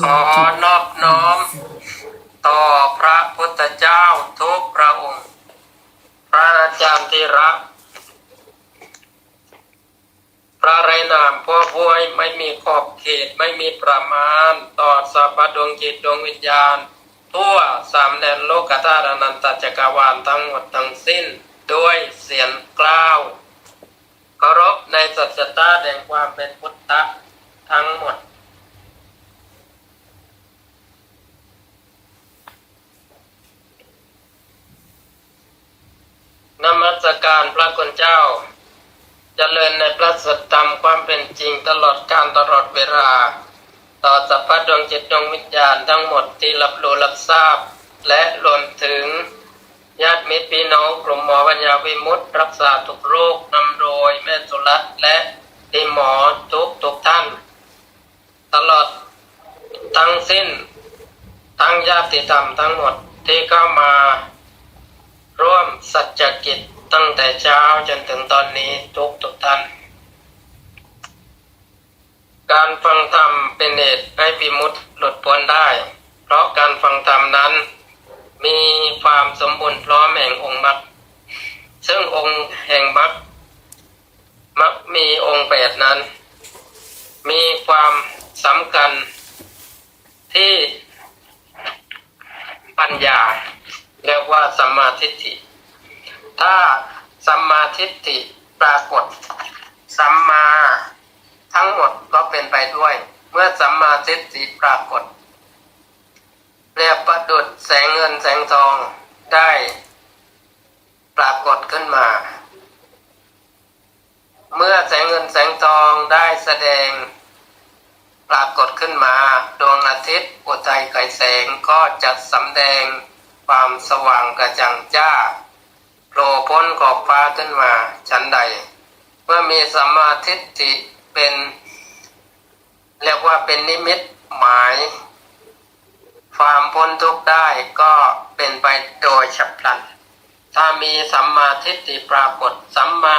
ขอนอบน้อม ต่อพระพุทธเจ้าทุกพระองค์ พระอาจารย์ที่รัก พระไรนามพวกพวยไม่มีขอบเขตไม่มีประมาณ ต่อสรรพดวงจิตดวงวิญญาณ ทั่วสามแดนโลกธาตุอนันตจักรวาลทั้งหมดทั้งสิ้นด้วยเสียงกล้าวเคารพในสัจธาแห่งความเป็นพุทธะทั้งหมด นมัสการพระคุณเจ้าจเจริญในพระสัทธรรมความเป็นจริงตลอดการตลอดเวลา ต่อสัพพดวงจิตดวงวิญญาณทั้งหมดที่รับรู้รับทราบ และรวมถึงญาติมิตรพี่น้องกลุ่มหมอวัญญาวิมุตติรักษาทุกโรคนำโดยแม่สุรัตและทีมหมอทุกทุกท่าน ตลอดทั้งสิ้น ทั้งญาติธรรมทั้งหมดที่เข้ามา สัจจกิจตั้งแต่เช้าจนถึงตอนนี้ทุกทุกท่าน การฟังธรรมเป็นเหตุให้วิมุตหลุดพ้นได้ เพราะการฟังธรรมนั้น มีความสมบูรณ์พร้อมแห่งองค์มรรคซึ่งองค์แห่งมรรคมักมีองค์แปดนั้น มีความสำคัญที่ปัญญาเรียกว่าสัมมาทิฏฐิ ถ้าสัมมาทิฏฐิปรากฏ สัมมาทั้งหมดก็เป็นไปด้วย เมื่อสัมมาทิฏฐิปรากฏเรียบประดุดแสงเงินแสงทองได้ปรากฏขึ้นมา เมื่อแสงเงินแสงทองได้แสดงปรากฏขึ้นมาดวงอาทิตย์อุทัยไกแสงก็จะสำแดงความสว่างกระจ่างจ้า โผล่พ้นขอบฟ้าขึ้นมาชั้นใด เมื่อมีสัมมาทิฏฐิเป็นเรียกว่าเป็นนิมิตหมาย ความพ้นทุกข์ได้ก็เป็นไปโดยฉับพลัน ถ้ามีสัมมาทิฏฐิปรากฏสัมมา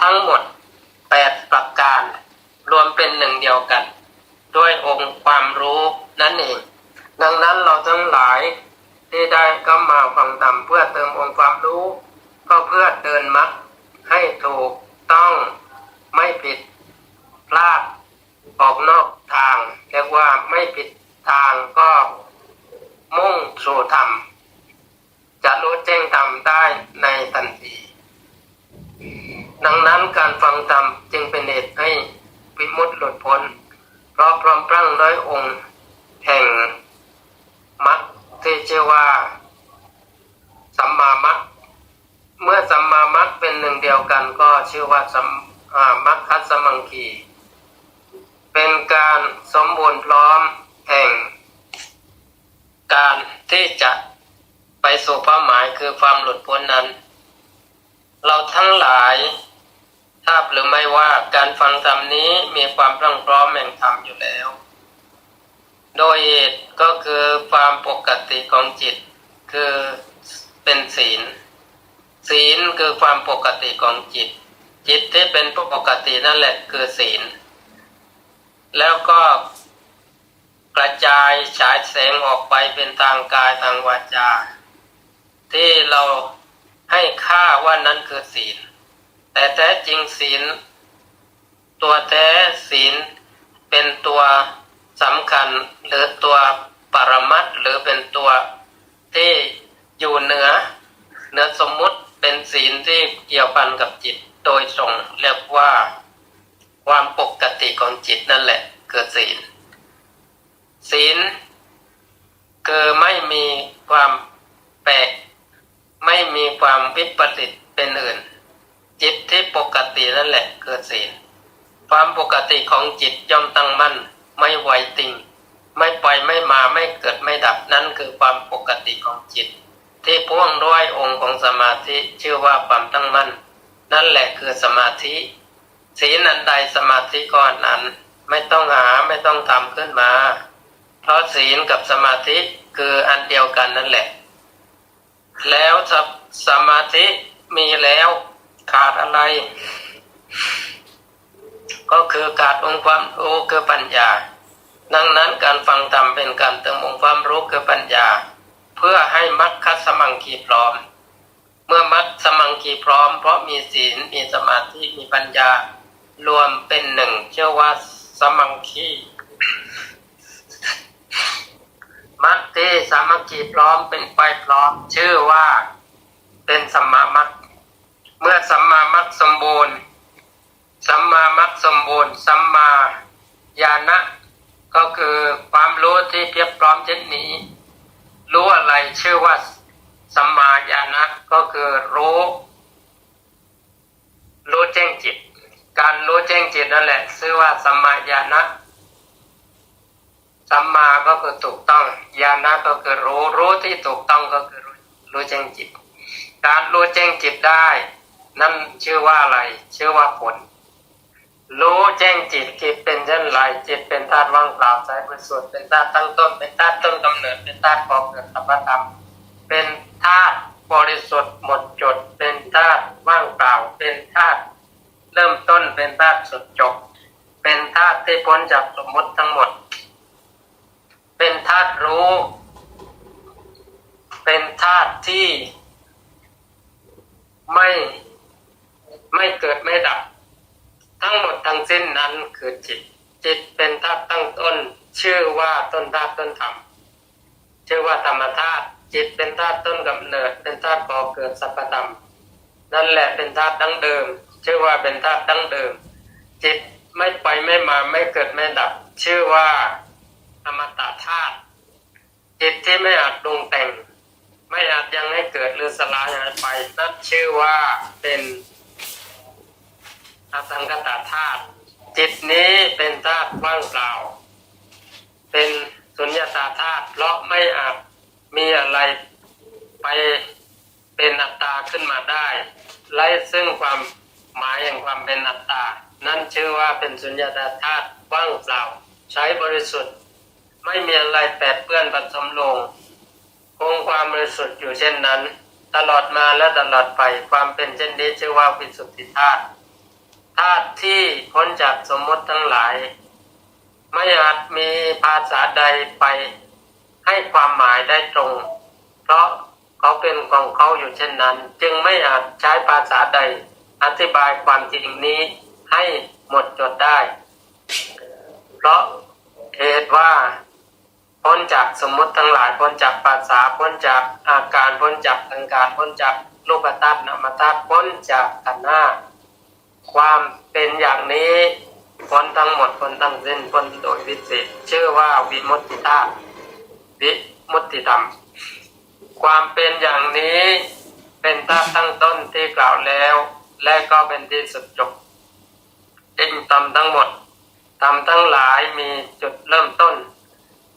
ทั้งหมดแปดประการ รวมเป็นหนึ่งเดียวกัน ด้วยองค์ความรู้นั่นเอง ดังนั้นเราทั้งหลายที่ได้ก็มาฟังธรรมเพื่อ รู้ก็เพื่อเดินมรรคให้ถูกต้องไม่ผิดพลาดออกนอกทางเรียกว่าไม่ผิดทางก็มุ่งสู่ธรรม จะรู้แจ้งธรรมได้ในทันที ดังนั้นการฟังธรรมจึงเป็นเหตุให้วิมุตติหลุดพ้น เพราะพร้อมพรั่งด้วยองค์ แห่งมรรคที่ชื่อว่า สัมมามัค เมื่อสัมมามัคเป็นหนึ่งเดียวกันก็ชื่อว่าสัมมัคคัสสมังคี เป็นการสมบูรณ์พร้อมแห่ง การที่จะไปสู่เป้าหมายคือความหลุดพ้นนั้น เราทั้งหลายทราบหรือไม่ว่าการฟังธรรมนี้มีความพรั่งพร้อมแห่งธรรมอยู่แล้ว โดยเหตุก็คือความปกติของจิตคือเป็นศีล ศีลคือความปกติของจิต จิตที่เป็นปกตินั่นแหละคือศีล แล้วก็กระจายฉายแสงออกไปเป็นทางกายทางวาจา ที่เราให้ค่าว่านั้นคือศีล แต่แท้จริงศีล ตัวแท้ศีลเป็นตัวสำคัญหรือตัวปรมัตหรือเป็นตัวที่อยู่เหนือเหนือสมมุติ ศีลที่เกี่ยวพันกับจิตโดยตรงเรียกว่าความปกติของจิตนั่นแหละคือศีล ศีลคือไม่มีความแปลกไม่มีความวิปริตเป็นอื่น จิตที่ปกตินั่นแหละคือศีล ความปกติของจิตย่อมตั้งมั่นไม่ไหวติง ไม่ไปไม่มาไม่เกิดไม่ดับนั่นคือความปกติของจิต ที่พ่วงด้วยองค์ของสมาธิชื่อว่าความตั้งมั่น นั่นแหละคือสมาธิศีลอันใดสมาธิก้อนนั้นไม่ต้องหาไม่ต้องทำขึ้นมา เพราะศีลกับสมาธิคืออันเดียวกันนั่นแหละ แล้วสสมาธิมีแล้วขาดอะไร ก็คือขาดองค์ความรู้คือปัญญา ดังนั้นการฟังธรรมเป็นการเติมองค์ความรู้คือปัญญา เพื่อให้มรรคสมังคีพร้อม เมื่อมรรคสมังคีพร้อม เพราะมีศีลมีสมาธิมีปัญญา รวมเป็นหนึ่งเชื่อว่าสมังคีมรรคที่สามัคคีพร้อมเป็นไปพร้อม ชื่อว่าเป็นสัมมามรรคเมื่อสัมมามรรคสมบูรณ์สัมมามัคสมบูรณ์สัมมาญาณะก็คือความรู้ที่เพียบพร้อมเช่นนี้ ชื่อว่าสัมมาญาณะก็คือรู้ รู้แจ้งจิต การรู้แจ้งจิตนั่นแหละชื่อว่าสัมมาญาณะสัมมาก็คือถูกต้องญาณะก็คือรู้รู้ที่ถูกต้องก็คือรู้รู้แจ้งจิต การรู้แจ้งจิตได้ นั่นชื่อว่าอะไร ชื่อว่าผล รู้แจ้งจิตจิตเป็นเช่นไรจิตเป็นธาตุว่างเปล่าใจบริสุทธิ์เป็นธาตุตั้งต้น เป็นธาตุต้นกำเนิดเป็นธาตุก่อเกิดสัพพธรรม เป็นธาตุบริสุทธิ์หมดจด เป็นธาตุว่างเปล่า เป็นธาตุเริ่มต้นเป็นธาตุสุดจบ เป็นธาตุที่พ้นจากสมมติทั้งหมด เป็นธาตุรู้ เป็นธาตุที่ไม่ไม่เกิดไม่ดับ ทั้งหมดทั้งสิ้นนั้นคือจิต จิตเป็นธาตุตั้งต้น ชื่อว่าต้นธาตุต้นธรรมชื่อว่าธรรมธาตุจิตเป็นธาตุต้นกำเนิด เป็นธาตุก่อเกิดสัพพธรรมนั่นแหละเป็นธาตุดั้งเดิม ชื่อว่าเป็นธาตุดั้งเดิม จิตไม่ไปไม่มาไม่เกิดไม่ดับ ชื่อว่าอมตะธาตุจิตที่ไม่อาจปรุงแต่ง ไม่อาจยังให้เกิดหรือสลายหายไปนั่นชื่อว่าเป็น อสังกตาธาตุจิตนี้เป็นธาตุว่างเปล่า เป็นสุญญตาธาตุเพราะไม่อาจมีอะไรไปเป็นอัตตาขึ้นมาได้ไร้ซึ่งความหมายแห่งความเป็นอัตตา นั่นชื่อว่าเป็นสุญญตาธาตุว่างเปล่า ใช้บริสุทธิ์ ไม่มีอะไรแปดเปื้อนผสมลง คงความบริสุทธิ์อยู่เช่นนั้น ตลอดมาและตลอดไปความเป็นเช่นนี้ชื่อว่าวิสุทธิธาตุ ธาตุที่พ้นจากสมมติทั้งหลาย ไม่อาจมีภาษาใดไปให้ความหมายได้ตรง เพราะเขาเป็นของเขาอยู่เช่นนั้น จึงไม่อาจใช้ภาษาใดอธิบายความจริงนี้ให้หมดจดได้ เพราะเหตุว่าพ้นจากสมมติทั้งหลายพ้นจากภาษาพ้นจากอาการพ้นจากทางการพ้นจากรูปธาตุนามธาตุพ้นจากขันธ์ห้า ความเป็นอย่างนี้พ้นทั้งหมดพ้นทั้งสิ้นพ้นโดยวิเศษชื่อว่าวิมุตติธาตุวิมุตติธรรม ความเป็นอย่างนี้เป็นธาตุตั้งต้นที่กล่าวแล้ว และก็เป็นที่สุดจบจึงทำทั้งหมดทำทั้งหลายมีจุดเริ่มต้น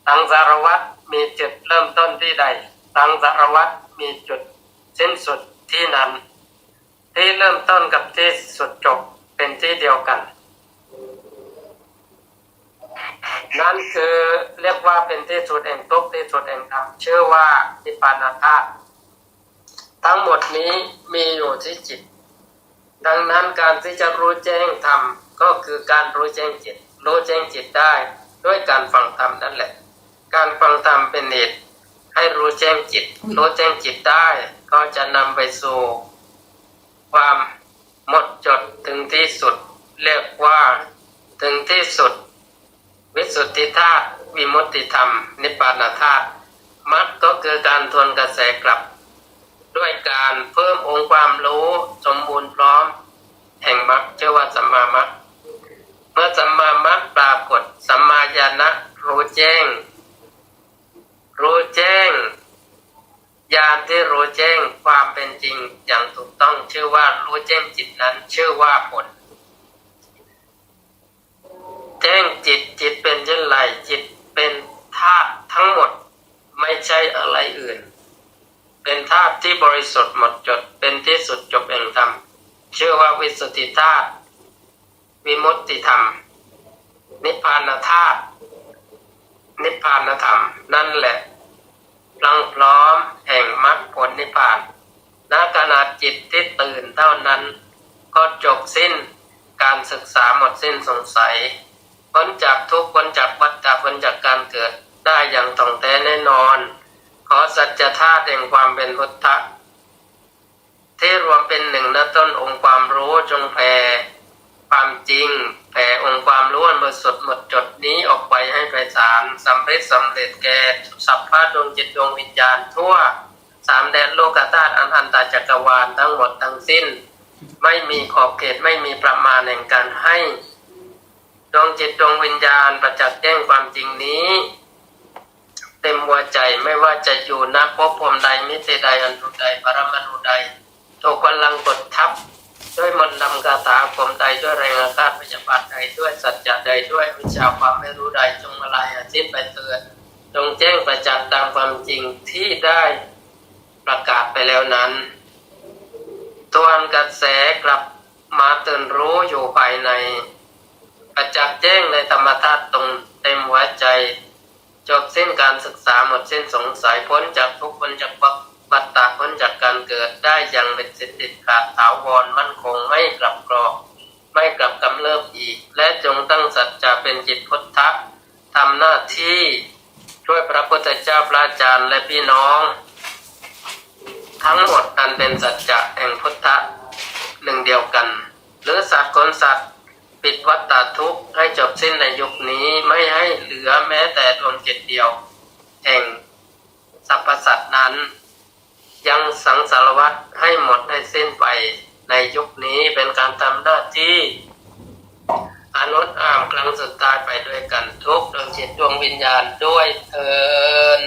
ทั้งสารวัตรมีจุดเริ่มต้นที่ใดทั้งสารวัตรมีจุดสิ้นสุดที่นั้น ที่เริ่มต้นกับที่สุดจบเป็นที่เดียวกัน นั่นคือเรียกว่าเป็นที่สุดแห่งทุกที่สุดแห่งธรรมชื่อว่านิพพานาธาตุทั้งหมดนี้มีอยู่ที่จิต ดังนั้นการที่จะรู้แจ้งธรรมก็คือการรู้แจ้งจิต รู้แจ้งจิตได้ด้วยการฟังธรรมนั่นแหละ การฟังธรรมเป็นเหตุให้รู้แจ้งจิต รู้แจ้งจิตได้ก็จะนำไปสู่ ความหมดจดถึง ที่สุด เรียกว่า ถึงที่สุด วิสุทธิธาตุวิมุตติธรรม นิพพานธาตุมรรคก็คือการทวนกระแสกลับ ด้วยการเพิ่มองค์ความรู้สมบูรณ์พร้อม แห่งมรรคเชื่อว่าสัมมามรรคเมื่อสัมมามรรคปรากฏสัมมาญาณะรู้แจ้ง รู้แจ้ง ญาณที่รู้แจ้งความเป็นจริงอย่างถูกต้องชื่อว่ารู้แจ้งจิตนั้นชื่อว่าผล แจ้งจิตจิตเป็นเช่นไรจิตเป็นธาตุทั้งหมดไม่ใช่อะไรอื่น เป็นธาตุที่บริสุทธิ์หมดจดเป็นที่สุดจบแห่งธรรมชื่อว่าวิสุทธิธาตุวิมุตติธรรม นิพพานธาตุนิพพานธรรม นั่นแหละ พลังพร้อมแห่งมรรคผลนิพพานณขณะจิตที่ตื่นเท่านั้น ก็จบสิ้นการศึกษาหมดสิ้นสงสัยพ้นจากทุกข์พ้นจากวัฏจักรพ้นจากการเกิดได้อย่างต่องแท้แน่นอน ขอสัจธาตุแห่งความเป็นพุทธะที่รวมเป็นหนึ่งณต้นองค์ความรู้จงแผ่ความจริง แผ่องค์ความรู้อันบริสุทธิ์หมดจดนี้ออกไปให้ไพศาลสำเร็จสำเร็จแก่สัพพะดวงจิตดวงวิญญาณทั่วสามแดนโลกธาตุอันอันตาจักรวาลทั้งหมดทั้งสิ้น ไม่มีขอบเขตไม่มีประมาณแห่งการให้ ดวงจิตดวงวิญญาณประจักษ์แจ้งความจริงนี้ เต็มหัวใจไม่ว่าจะอยู่ณภพภูมิใดมิติใดอันรุใดปรมาณูใดถูกพลังกดทับ ด้วยมนต์ดำคาถาผมใดด้วยแรงอาฆาตพยาบาทใดด้วยสัจจะใดด้วยวิชาความไม่รู้ใดจงมาลายอาชีพไปเตือนจงแจ้งประจักษ์ตามความจริงที่ได้ประกาศไปแล้วนั้นทวนกระแสกลับมาตื่นรู้อยู่ภายใน ประจักษ์แจ้งในธรรมธาตุตรงเต็มหัวใจ จบเส้นการศึกษาหมดเส้นสงสัยพ้นจากทุกข์พ้นจากวัฏ ฏะพ้นจากการเกิดได้อย่างเป็นสิทธิขาดถาวรมั่นคงไม่กลับกรอกไม่กลับกำเริบอีก และจงตั้งสัจจะเป็นจิตพุทธะทำหน้าที่ช่วยพระพุทธเจ้าพระอาจารย์และพี่น้อง ทั้งหมดอันเป็นสัจจะแห่งพุทธะหนึ่งเดียวกัน หรือสัตว์คนสัตว์ปิดวัฏฏะทุกข์ให้จบสิ้นในยุคนี้ไม่ให้เหลือแม้แต่ดวงจิตเดียว แห่งสรรพสัตว์นั้น ยังสังสารวัตให้หมดให้สิ้นไปในยุคนี้เป็นการทำหน้าที่อนุตอามกลางสุดตายไปด้วยกันทุกดวงจิตดวงวิญญาณด้วยเทิน